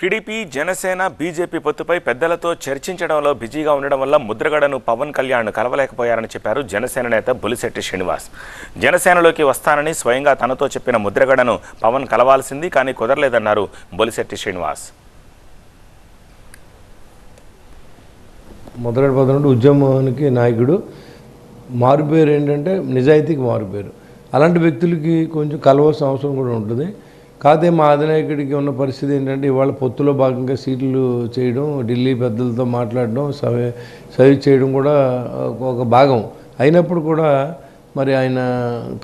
TDP Janasena BJP పొత్తుపై పెద్దలతో చర్చించడంలో బిజీగా ఉండడం వల్ల ముద్రగడను పవన్ కళ్యాణ్ కలవలేకపోయారని చెప్పారు జనసేన నేత బులిశెట్టి శ్రీనివాస్. జనసేనలోకి వస్తానని స్వయంగా తనతో చెప్పిన ముద్రగడను పవన్ కలవాల్సింది కానీ కుదరలేదన్నారు బొలిశెట్టి శ్రీనివాస్. ముద్రగడ పదనుడు ఉద్యమానికి నాయకుడు. మారుపేరు ఏంటంటే నిజాయితీకి మారుపేరు. అలాంటి వ్యక్తులకి కొంచెం కలవాల్సిన అవసరం కూడా ఉంటుంది. కాదే మా అధినాయకుడికి ఉన్న పరిస్థితి ఏంటంటే ఇవాళ పొత్తులో భాగంగా సీట్లు చేయడం ఢిల్లీ పెద్దలతో మాట్లాడడం సవి సవి చేయడం కూడా ఒక భాగం. అయినప్పుడు కూడా మరి ఆయన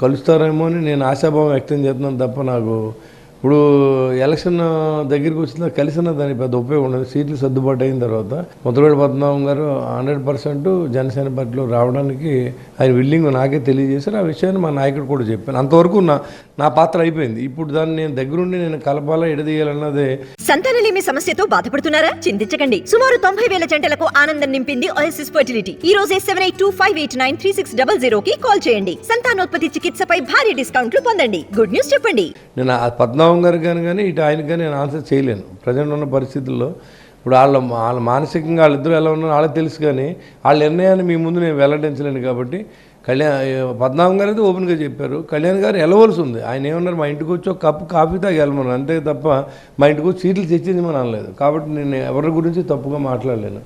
కలుస్తారేమో అని నేను ఆశాభావం వ్యక్తం చేస్తున్నాను తప్ప నాకు ఇప్పుడు ఎలక్షన్ దగ్గరికి వచ్చిన కలిసిన దానికి పెద్ద ఉపయోగం ఉండదు. సీట్లు సర్దుబాటు అయిన తర్వాత ముద్రగడ పద్మనాభం గారు హండ్రెడ్ పర్సెంట్ జనసేన పార్టీలో రావడానికి ఆయన విల్లింగ్ నాకే తెలియజేశారు. ఆ విషయాన్ని మా నాయకుడు కూడా చెప్పాను అంతవరకు నా నా పాత్ర అయిపోయింది. ఇప్పుడు దాన్ని నేను దగ్గరుండి నేను కలపాలా ఎడదీయాలన్నదే సంతానలేమి సమస్యతో బాధపడుతున్నారా? చింతించకండి. సుమారు తొంభై వేల జంటలకు ఆనందం నింపింది ఓఎస్ఎస్ ఫర్టిలిటీ ఈ రోజే seven eight two five eight nine three six double zero కి కాల్ చేయండి. సంతానోత్పత్తి చికిత్సపై భారీ డిస్కౌంట్లు పొందండి. గుడ్ న్యూస్ చెప్పండి. నేను ఆ పద్మనాభం గారు కానీ కానీ ఇటు ఆయనకి కానీ నేను ఆన్సర్ చేయలేను. ప్రజెంట్ ఉన్న పరిస్థితుల్లో ఇప్పుడు వాళ్ళ వాళ్ళ మానసికంగా వాళ్ళిద్దరూ ఎలా ఉన్నారో వాళ్ళకి తెలుసు కానీ వాళ్ళ నిర్ణయాన్ని మీ ముందు నేను వెల్లడించలేను కాబట్టి కళ్యాణ్ పద్మనాభం గారు అయితే ఓపెన్గా చెప్పారు. కళ్యాణ్ గారు వెళ్ళవలసి ఉంది. ఆయన ఏమన్నారు? మా ఇంటికి వచ్చి ఒక కప్పు కాఫీ తాగి వెళ్ళమన్నారు. అంతే తప్ప మా ఇంటికి వచ్చి సీట్లు తెచ్చింది మనం అనలేదు. కాబట్టి నేను ఎవరి గురించి తప్పుగా మాట్లాడలేను.